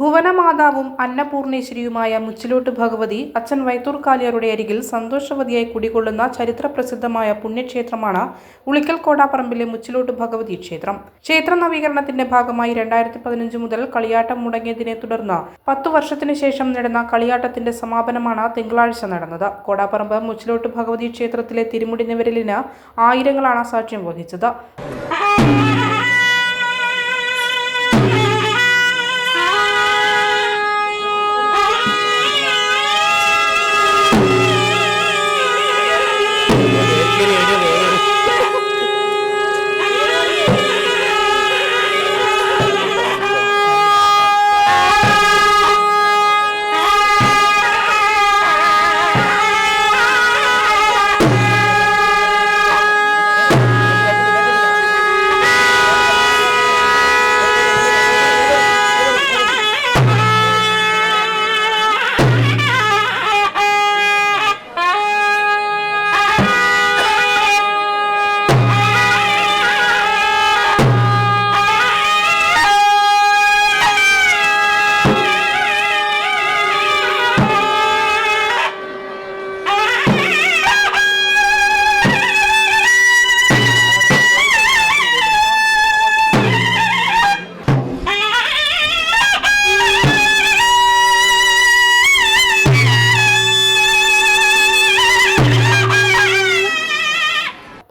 ഭുവനമാതാവും അന്നപൂർണേശ്വരിയുമായ മുച്ചിലോട്ട് ഭഗവതി അച്ഛൻ വൈത്തൂർക്കാലിയറുടെ അരികിൽ സന്തോഷവതിയായി കുടികൊള്ളുന്ന ചരിത്രപ്രസിദ്ധമായ പുണ്യക്ഷേത്രമാണ് ഉളിക്കൽ കോടാപ്പറമ്പിലെ മുച്ചിലോട്ട് ഭഗവതി ക്ഷേത്രം. ക്ഷേത്ര നവീകരണത്തിന്റെ ഭാഗമായി രണ്ടായിരത്തി പതിനഞ്ച് മുതൽ കളിയാട്ടം മുടങ്ങിയതിനെ തുടർന്ന് പത്തു വർഷത്തിനു ശേഷം നടന്ന കളിയാട്ടത്തിന്റെ സമാപനമാണ് തിങ്കളാഴ്ച നടന്നത്. കോടാപ്പറമ്പ് മുച്ചിലോട്ട് ഭഗവതി ക്ഷേത്രത്തിലെ തിരുമുടി നിവരലിന് ആയിരങ്ങളാണ് സാക്ഷ്യം വഹിച്ചത്.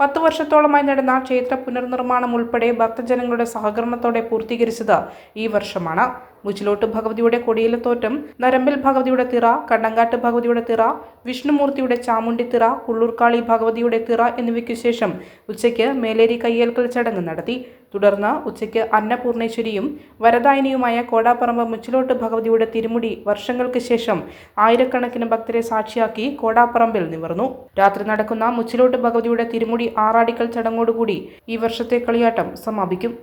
പത്ത് വർഷത്തോളമായി നടന്ന ക്ഷേത്ര പുനർനിർമ്മാണം ഉൾപ്പെടെ ഭക്തജനങ്ങളുടെ സഹകരണത്തോടെ പൂർത്തീകരിച്ചത് ഈ വർഷമാണ്. മുച്ചിലോട്ട് ഭഗവതിയുടെ കൊടിയിലത്തോറ്റം നരമ്പിൽ ഭഗവതിയുടെ തിറ കണ്ണങ്കാട്ട് ഭഗവതിയുടെ തിറ വിഷ്ണുമൂർത്തിയുടെ ചാമുണ്ടി തിറ കുള്ളൂർക്കാളി ഭഗവതിയുടെ തിറ എന്നിവയ്ക്ക് ശേഷം ഉച്ചയ്ക്ക് മേലേരി കയ്യേൽക്കൽ ചടങ്ങ് നടത്തി. തുടർന്ന് ഉച്ചയ്ക്ക് അന്നപൂർണേശ്വരിയും വരദായനിയുമായ കോടാപ്പറമ്പ് മുച്ചിലോട്ട് ഭഗവതിയുടെ തിരുമുടി വർഷങ്ങൾക്ക് ശേഷം ആയിരക്കണക്കിന് ഭക്തരെ സാക്ഷിയാക്കി കോടാപ്പറമ്പിൽ നിവർന്നു. രാത്രി നടക്കുന്ന മുച്ചിലോട്ട് ഭഗവതിയുടെ തിരുമുടി ആറാടിക്കൽ ചടങ്ങോടുകൂടി ഈ വർഷത്തെ കളിയാട്ടം സമാപിക്കും.